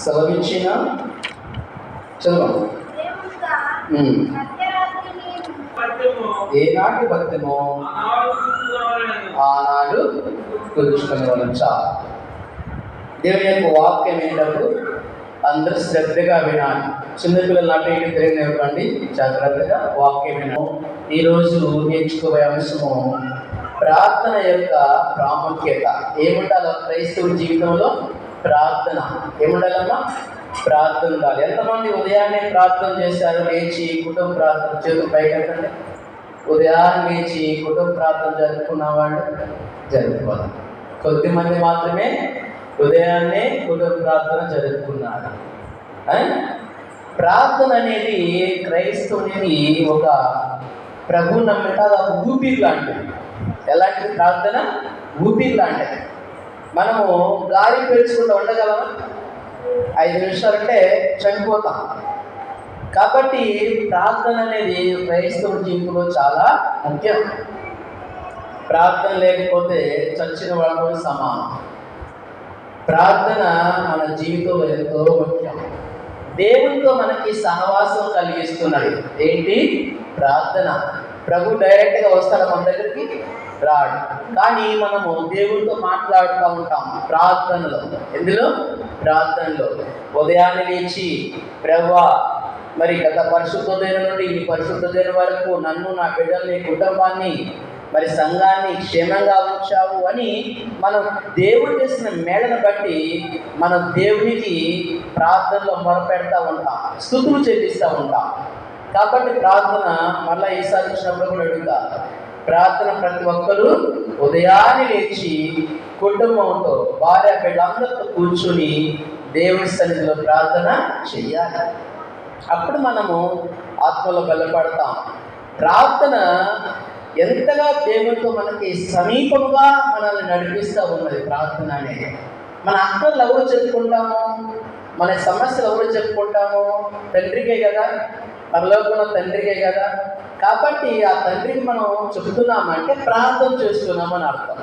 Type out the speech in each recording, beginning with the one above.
సెలవిచ్చిన చదువు. ఏనాటి భక్తమో? ఆనాడు చూసుకోవాలని వాళ్ళం దేవుని యొక్క వాక్యం ఏంటప్పుడు? అందరూ శ్రద్ధగా వినాలి. చిన్నపిల్లలు నాటి తెలియనివ్వండి జాగ్రత్తగా వాక్యం వినము ఈరోజు నేర్చుకోబోయే అంశము ప్రార్థన యొక్క ప్రాముఖ్యత. ఏముండాలి? క్రైస్తవ జీవితంలో ప్రార్థన. ఏముండాలమ్మా? ప్రార్థన ఉండాలి. ఎంతమంది ఉదయాన్నే ప్రార్థన చేశారు? లేచి కుటుంబ ప్రార్థన చేతులు పైకెట్టండి ఉదయాన్నే లేచి కుటుంబ ప్రార్థన జరుపుకున్న వాళ్ళు జరుపుకోవాలి. కొద్దిమంది మాత్రమే ఉదయాన్నే కుటుంబ ప్రార్థన జరుపుకున్నారు. ప్రార్థన అనేది క్రైస్తవునికి ఒక ప్రభు నమ్మట ఒక ఊపిరి లాంటిది. ఎలాంటి ప్రార్థన? ఊపిరి లాంటిది. మనము గాలి పీల్చుకుంటూ ఉండగలమా? ఐదు నిమిషాలంటే చనిపోతాం. కాబట్టి ప్రార్థన అనేది క్రైస్తవ జీవితంలో చాలా ముఖ్యం. ప్రార్థన లేకపోతే చచ్చిన వాళ్ళతో సమానం. ప్రార్థన మన జీవితంలో ఎంతో ముఖ్యం. దేవునితో మనకి సహవాసం కలిగిస్తున్నది. ఏంటి? ప్రార్థన. ప్రభు డైరెక్ట్గా వస్తాడు మన దగ్గరికి రాడు. కానీ మనము దేవుడితో మాట్లాడుతూ ఉంటాం ప్రార్థనలో. ఎందులో? ప్రార్థనలో. ఉదయాన్నే లేచి ప్రభా మరి గత పరిశుద్ధ దినం నుండి ఈ పరిశుద్ధ దినం వరకు నన్ను నా బిడ్డల్ని కుటుంబాన్ని మరి సంఘాన్ని క్షేమంగా ఉంచావు అని మనం దేవుడు చేసిన మేడను బట్టి మనం దేవునికి ప్రార్థనలో మొరపెడతా ఉంటాం స్థుతులు చెల్లిస్తూ ఉంటాం. కాబట్టి ప్రార్థన మళ్ళీ ఈసారి వచ్చినప్పుడు కూడా అడుగుతా. ప్రార్థన ప్రతి ఒక్కరూ ఉదయాన్నే లేచి కుటుంబంతో భార్య బిడ్డలందరితో కూర్చుని దేవుని సన్నిధిలో ప్రార్థన చెయ్యాలి. అప్పుడు మనము ఆత్మలో బలపడతాం. ప్రార్థన ఎంతగా దేవునితో మనకి సమీపంగా మనల్ని నడిపిస్తూ ఉన్నది ప్రార్థన అనేది. మన అక్కలు ఎవరు చెప్పుకుంటాము మన సమస్యలు ఎవరు చెప్పుకుంటాము తండ్రికే కదా. పరలోకంలో తండ్రికే కదా? కాబట్టి ఆ తండ్రికి మనం చెబుతున్నామంటే ప్రార్థన చేస్తున్నామని అర్థం.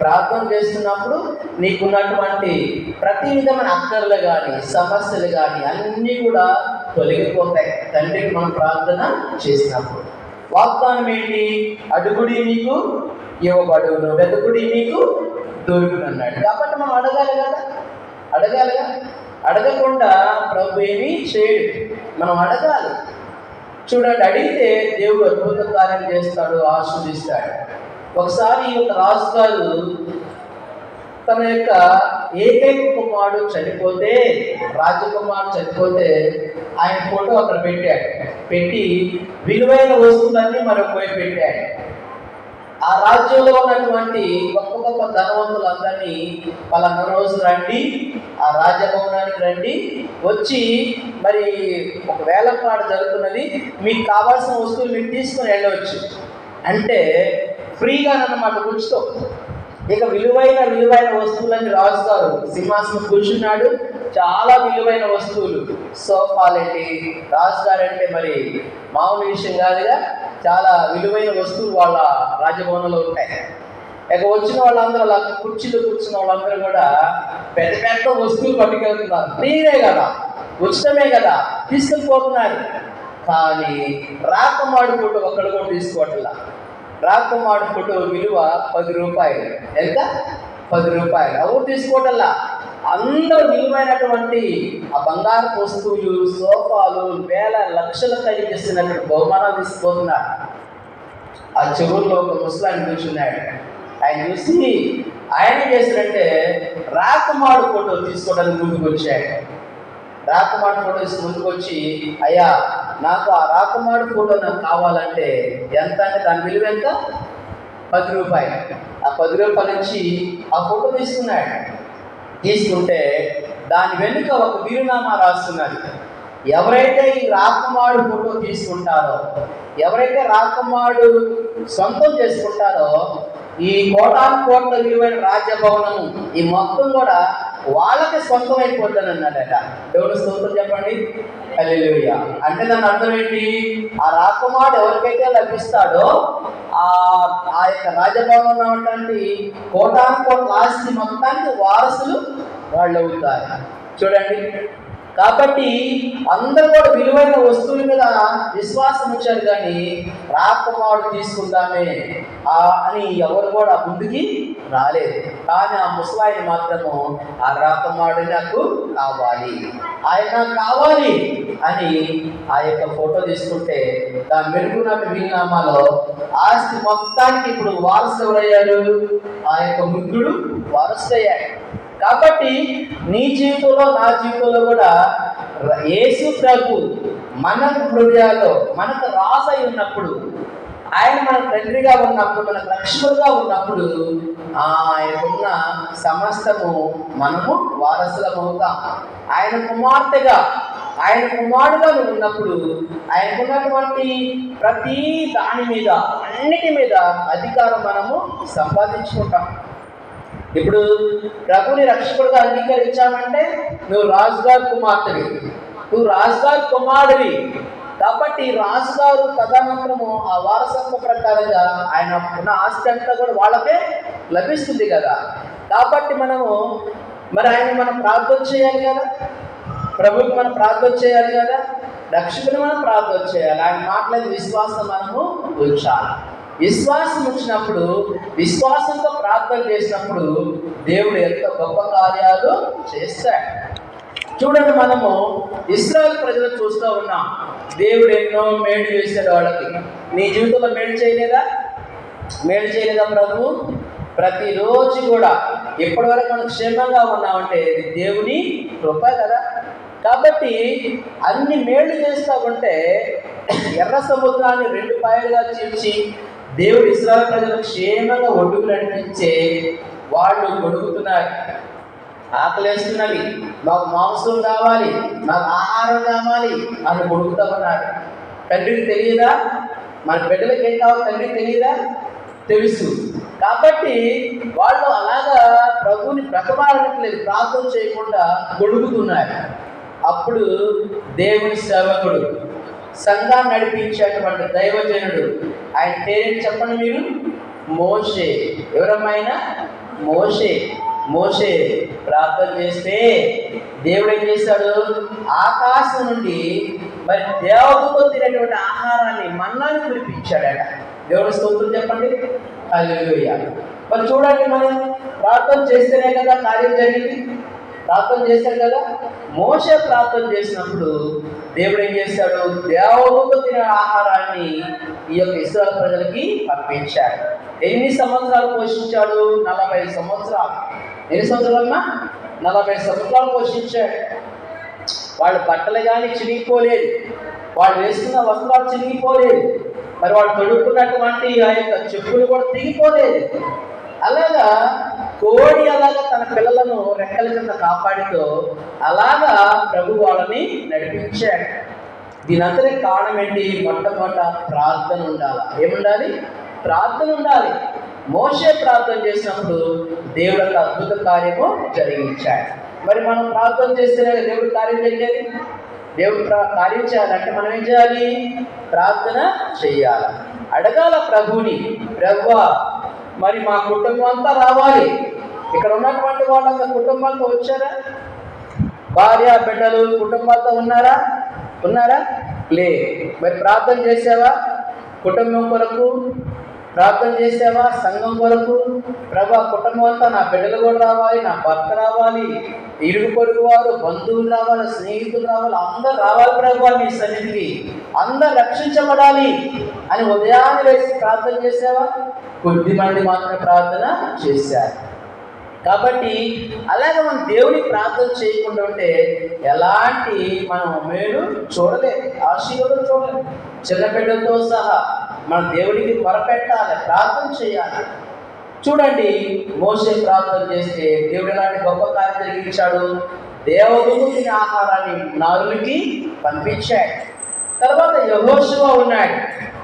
ప్రార్థన చేస్తున్నప్పుడు నీకున్నటువంటి ప్రతి విధమైన అక్కర్లు కానీ సమస్యలు కానీ అన్నీ కూడా తొలగిపోతాయి. తండ్రికి మనం ప్రార్థన చేసినప్పుడు. వాగ్దానం ఏంటి? అడుగుడి నీకు ఇవ్వబడును. వెతుకుడి నీకు దొరుకుడు అన్నాడు. కాబట్టి మనం అడగాలి కదా? అడగాలిగా? అడగకుండా ప్రభు ఏమీ చేయడు. మనం అడగాలి. చూడండి అడిగితే దేవుడు అద్భుత కార్యం చేస్తాడు ఆస్వాదిస్తాడు ఒకసారి ఈ యొక్క రాజుగారు తన యొక్క ఏకైక కుమారుడు చనిపోతే రాజకుమారుడు చనిపోతే ఆయన ఫోటో అక్కడ పెట్టాడు. పెట్టి విలువైన వస్తువులన్నీ మరొక పోయి పెట్టాడు. ఆ రాజ్యంలో ఉన్నటువంటి గొప్ప గొప్ప ధనవంతులందరినీ పలానా రోజు రండి ఆ రాజభవనానికి రండి. వచ్చి మరి ఒక వేలపాటు జరుగుతున్నది. మీకు కావాల్సిన వస్తువులు మీరు తీసుకుని వెళ్ళవచ్చు. అంటే ఫ్రీగా అన్నమాట కూర్చుతో. ఇక విలువైన విలువైన వస్తువులని రాజుగారు సింహాసనం కూర్చున్నాడు చాలా విలువైన వస్తువులు. సోఫాలేంటి రాజుగారు అంటే మరి మామూలు విషయం కాదుగా చాలా విలువైన వస్తువులు వాళ్ళ రాజభవనంలో ఉంటాయి. ఇక వచ్చిన వాళ్ళందరూ అలా కుర్చీలో కూర్చున్న వాళ్ళందరూ కూడా పెద్ద పెద్ద వస్తువులు పట్టుకెళ్తున్నారు. ఫ్రీనే కదా ఉచితమే కదా తీసుకెళ్ళిపోతున్నారు. కానీ రాకమాడు ఫోటో ఒక్కడు కూడా తీసుకోవట్లా. రాకమాడు ఫోటో విలువ పది రూపాయలు. ఎంత? పది రూపాయలు. ఎవరు తీసుకోవటల్లా అందరూ విలువైనటువంటి ఆ బంగారు వస్తువులు సోఫాలు వేల లక్షలు చేసినటువంటి బహుమానాలు తీసుకుపోతున్నారు. ఆ చెవుల్లో ఒక ముసలాన్ని కూర్చున్నాడు. ఆయన చూసి ఆయన చేసినట్టే రాకుమారు రాకుమాడు ఫోటో తీసుకోవడానికి ముందుకొచ్చాడు వచ్చాడు. రాకుమాడు ఫోటో తీసి ముందుకొచ్చి అయ్యా నాకు ఆ రాకుమాడు ఫోటో నాకు కావాలంటే ఎంత అంటే దాని విలువ ఎంత? పది రూపాయలు. ఆ పది రూపాయల నుంచి ఆ ఫోటో తీసుకున్నాడు. తీసుకుంటే దాని వెనుక ఒక వీరునామా రాస్తున్నది ఎవరైతే ఈ రాకుమారుడు ఫోటో తీసుకుంటారో ఎవరైతే రాకుమారుడు సొంతం చేసుకుంటారో ఈ కోటాను కోట్ల విలువైన రాజ్యభవనము ఈ మొత్తం కూడా వాళ్ళకి సొంతం అయిపోతాను అన్నాడట ఎవరు స్తోత్రం చెప్పండి? హల్లెలూయా. అంటే దాని అర్థం ఏంటి? ఆ రాకుమారుడు ఎవరికైతే లభిస్తాడో ఆ ఆ యొక్క రాజభవనంలో ఉన్నటువంటి కోటాను కోట్ల ఆస్తి మొత్తానికి వారసులు వాళ్ళు అవుతారు చూడండి. కాబట్టి అందరూ కూడా విలువైన వస్తువుల మీద విశ్వాసం వచ్చారు కానీ రాకుమారుడు తీసుకుందామే అని ఎవరు కూడా ముందుకి రాలేదు. కానీ ఆ ముసలాయిని మాత్రము ఆ రాకుమారుడు నాకు కావాలి. ఆయన నాకు కావాలి అని ఆ యొక్క ఫోటో తీసుకుంటే దాని మెరుగునట్టు వీలునామాలో ఆస్తి మొత్తానికి ఇప్పుడు వారసు ఎవరయ్యాడు? ఆ యొక్క వృద్ధుడు వారసుడయ్యాడు కాబట్టి నీ జీవితంలో నా జీవితంలో కూడా యేసు ప్రభు మన హృదయాల్లో మనకు రాసై ఉన్నప్పుడు ఆయన మన తండ్రిగా ఉన్నప్పుడు మన రక్షకుడుగా ఉన్నప్పుడు ఆయనకున్న సమస్తము మనము వారసులమవుతాం. ఆయన కుమార్తెగా ఆయన కుమారుడుగా ఉన్నప్పుడు ఆయనకున్నటువంటి ప్రతి దాని మీద అన్నిటి మీద అధికారం మనము సంపాదించుకుంటాం. ఇప్పుడు ప్రభుని రక్షకుడుగా అంగీకరించామంటే నువ్వు రాజుగారు కుమార్తెవి. నువ్వు రాజుగారు కుమారుడివి. కాబట్టి రాజుగారు కథామంత్రము ఆ వారసత్వ ప్రకారంగా ఆయన ఉన్న ఆస్తి అంతా కూడా వాళ్ళకే లభిస్తుంది కదా. కాబట్టి మనము మరి ఆయన మనం ప్రార్థన చేయాలి కదా? ప్రభుకి మనం ప్రార్థన చేయాలి కదా? రక్షకుని మనం ప్రార్థన చేయాలి. ఆయన మాట్లాడే విశ్వాసం మనము ఉంచాలి. విశ్వాసం వచ్చినప్పుడు విశ్వాసంతో ప్రార్థన చేసినప్పుడు దేవుడు ఎంత గొప్ప కార్యాలు చేస్తాడు. చూడండి మనము ఇస్రాయల్ ప్రజలు చూస్తూ ఉన్నాం. దేవుడు ఎన్నో మేలు చేశాడు వాళ్ళకి. నీ జీవితంలో మేలు చేయలేదా? మేలు చేయలేదా ప్రభు? ప్రతిరోజు కూడా. ఎప్పటివరకు మనం క్షేమంగా ఉన్నామంటే ఇది దేవుని కృప కదా. కాబట్టి అన్ని మేళ్ళు చేస్తూ ఉంటే ఎర్ర సముద్రాన్ని రెండు పాయలుగా చీల్చి దేవుడు ఇస్రాయల్ ప్రజలకు క్షేమంగా ఒడ్డుకు నడిపించే వాళ్ళు గొడుగుతున్నారు. ఆకలేస్తున్నవి మాకు మాంసం కావాలి మాకు ఆహారం కావాలి అని గొడుగుతా ఉన్నారు. తండ్రికి తెలియదా? మన బిడ్డలకి ఏం కావాలి తండ్రికి తెలియదా? తెలుసు. కాబట్టి వాళ్ళు అలాగా ప్రభుని బ్రతమాలట్లేదు ప్రార్థన చేయకుండా గొడుగుతున్నారు. అప్పుడు దేవుని సేవకుడు సంఘాన్ని నడిపించేటువంటి దైవజనుడు. ఆయన పేరేంటి చెప్పండి మీరు? మోషే. ఎవరమ్మైనా మోషే. మోషే ప్రార్థన చేస్తే దేవుడు ఏం చేశాడు ఆకాశం నుండి మరి దేవతతో తినేటువంటి ఆహారాన్ని మన్నాన్ని కురిపించాడట. దేవుడు స్తోత్రం చెప్పండి. హల్లెలూయా. మరి చూడండి మనం ప్రార్థన చేస్తేనే కదా కార్యం జరిగింది. ప్రార్థన చేశాడు కదా. మోసే ప్రార్థన చేసినప్పుడు దేవుడు ఏం చేశాడు దేవతతో తినే ఆహారాన్ని ఈ యొక్క ఇస్రాయల్ ప్రజలకి పంపించాడు. ఎన్ని సంవత్సరాలు పోషించాడు? నలభై సంవత్సరాలు. ఎన్ని సంవత్సరాలమ్మా? నలభై సంవత్సరాలు పోషించాడు. వాళ్ళ బట్టలు కానీ చిరిగిపోలేదు వాళ్ళు వేసుకున్న వస్త్రాలు చిరిగిపోలేదు మరి వాళ్ళు తొడుక్కున్నటువంటి ఆ యొక్క చెప్పులు కూడా తిరిగిపోలేదు. అలాగా కోడి అలాగా తన పిల్లలను రెక్కల కింద కాపాడితో అలాగా ప్రభు వాళ్ళని నడిపించాడు. దీనంతటి కారణం ఏంటి? మొట్టమొదట ప్రార్థన ఉండాలి. ఏముండాలి? ప్రార్థన ఉండాలి. మోసే ప్రార్థన చేసినప్పుడు దేవుడు యొక్క అద్భుత కార్యము జరిగించాడు. మరి మనం ప్రార్థన చేస్తేనే దేవుడు కార్యం జరిగేది? దేవుడు ప్రా- కార్యం చేయాలంటే మనం ఏం చేయాలి? ప్రార్థన చేయాలి. అడగాల ప్రభుని ప్రభు మరి మా కుటుంబం అంతా రావాలి. ఇక్కడ ఉన్నటువంటి వాళ్ళంతా కుటుంబాలతో వచ్చారా? భార్య బిడ్డలు కుటుంబాలతో ఉన్నారా? ఉన్నారా? లే మరి ప్రార్థన చేసావా కుటుంబం కొరకు ప్రార్థన చేసావా సంఘం కొరకు? ప్రభా కుటుంబం అంతా నా బిడ్డలు కూడా రావాలి నా భర్త రావాలి ఇరుగు పొరుగు వారు బంధువులు రావాలి స్నేహితులు రావాలి అందరు రావాలి ప్రభు మీ సన్నిధికి. అందరు రక్షించబడాలి. అని ఉదయాన్నే వేసి ప్రార్థన చేసావా కొద్ది మంది మాత్రమే ప్రార్థన చేశారు. కాబట్టి అలాగే మనం దేవుని ప్రార్థన చేయకుండా ఉంటే ఎలాంటి మనం మేలు చూడలేదు ఆశీర్వాదం చూడలేదు చిన్నపిల్లలతో సహా మన దేవుడికి మొరపెట్టాలి ప్రార్థన చేయాలి. చూడండి మోసే ప్రార్థన చేస్తే దేవుడు ఎలాంటి గొప్ప కార్యం జరిగించాడు? దేవదూత తినే ఆహారాన్ని నాలుగుకి పంపించాడు. తర్వాత యహోశివ ఉన్నాడు.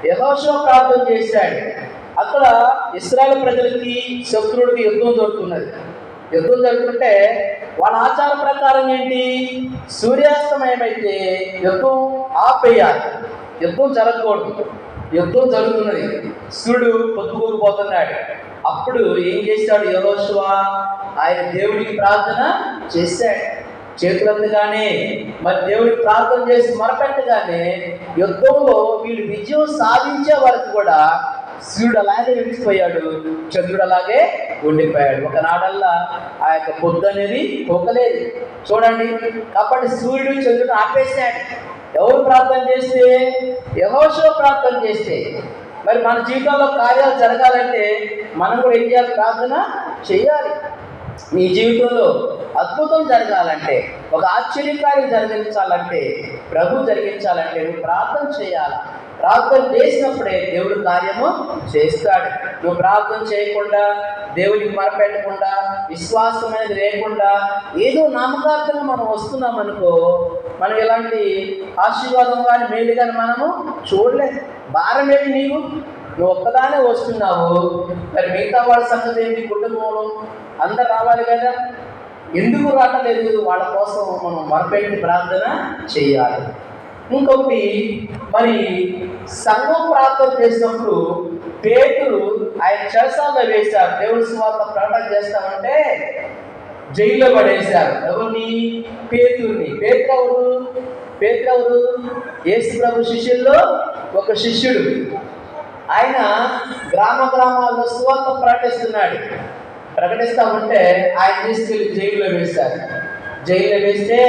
యహోశివ ప్రార్థన చేశాడు. అక్కడ ఇస్రాయల్ ప్రజలకి శత్రుడికి యుద్ధం జరుగుతున్నది. యుద్ధం జరుగుతుంటే వాళ్ళ ఆచార ప్రకారం ఏంటి? సూర్యాస్తమయమైతే యుద్ధం ఆపేయాలి. యుద్ధం జరగకూడదు. యుద్ధం జరుగుతున్నది. సూర్యుడు పొద్దుకూరిపోతున్నాడు అప్పుడు ఏం చేశాడు యహోశివ ఆయన దేవుడికి ప్రార్థన చేశాడు. చేతులందుగానే మరి దేవుడికి ప్రార్థన చేసి మొరపెట్టగానే యుద్ధంలో వీళ్ళు విజయం సాధించే వరకు కూడా సూర్యుడు అలాగే విడిచిపోయాడు చంద్రుడు అలాగే ఉండిపోయాడు. ఒకనాడల్లా ఆ యొక్క పొద్దు అనేది పోకలేదు. చూడండి కాబట్టి సూర్యుడు చంద్రుడు ఆపేశాడు. ఎవరు ప్రార్థన చేస్తే? యహోషో ప్రార్థన చేస్తే. మరి మన జీవితంలో కార్యాలు జరగాలంటే మనం కూడా ఏం చేయాలి? ప్రార్థన చేయాలి. నీ జీవితంలో అద్భుతం జరగాలంటే ఒక ఆశ్చర్యకార్యం జరిగించాలంటే ప్రభు జరిగించాలంటే నువ్వు ప్రార్థన చేయాలి? ప్రార్థన చేసినప్పుడే దేవుడు కార్యము చేస్తాడు. నువ్వు ప్రార్థన చేయకుండా దేవుడికి మరపెట్టకుండా విశ్వాసం అనేది లేకుండా ఏదో నామకార్థంగా మనం వస్తున్నాం అనుకో మనం ఎలాంటి ఆశీర్వాదం కానీ మేలు కానీ మనము చూడలేదు. భారం ఏంటి నీవు నువ్వు ఒక్కదానే వస్తున్నావు. మరి మిగతా వాళ్ళ సంగతి ఏంటి కుటుంబంలో? అందరు రావాలి కదా? ఎందుకు రావట్లేదు? వాళ్ళ కోసం మనం మరపెట్టి ప్రార్థన చేయాలి. ఇంకొకటి మరి సంఘం ప్రార్థన చేసినప్పుడు పేతులు ఆయన చెరసాల్లో వేశారు. దేవుడి స్వార్థ ప్రకటన చేస్తామంటే జైల్లో పడేశారు. ఎవరిని? పేతుర్ని. పేతురెవరు పేతురెవరు యేసు ప్రభు శిష్యుల్లో ఒక శిష్యుడు. ఆయన గ్రామ గ్రామాల్లో సువార్త ప్రకటిస్తున్నాడు. ప్రకటిస్తా ఉంటే ఆయన తీసుకెళ్ళి జైల్లో వేశారు. జైల్లో వేస్తే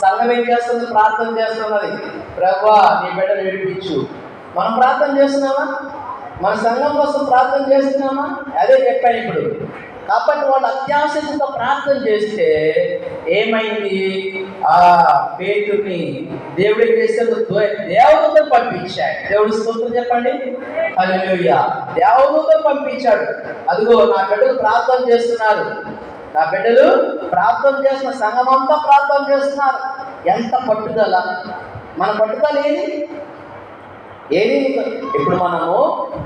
సంఘం ఏం చేస్తుంది? ప్రార్థన చేస్తున్నది. ప్రభా నీ బిడ్డను విడిపించు. మనం ప్రార్థన చేస్తున్నామా? మన సంఘం కోసం ప్రార్థన చేస్తున్నామా? అదే చెప్పాను ఇప్పుడు. కాబట్టి వాళ్ళు అత్యాశతో ప్రార్థన చేస్తే ఏమైంది? ఆ పేతుని దేవుడికి చేశాడు? దేవదూతను పంపించాడు. దేవుడి స్తోత్రం చెప్పండి. హల్లెలూయా. దేవదూతను పంపించాడు. అదిగో నా బిడ్డలు ప్రార్థన చేస్తున్నారు. నా బిడ్డలు ప్రార్థన చేస్తున్న సంఘం అంతా ప్రార్థన చేస్తున్నారు. ఎంత పట్టుదల. మన పట్టుదల ఏది? ఏది ఇప్పుడు మనము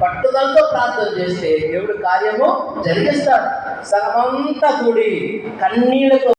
పట్టుదలతో ప్రార్థన చేస్తే దేవుడు కార్యము జరిగిస్తాడు. సగమంతా కూడి కన్నీళ్ళతో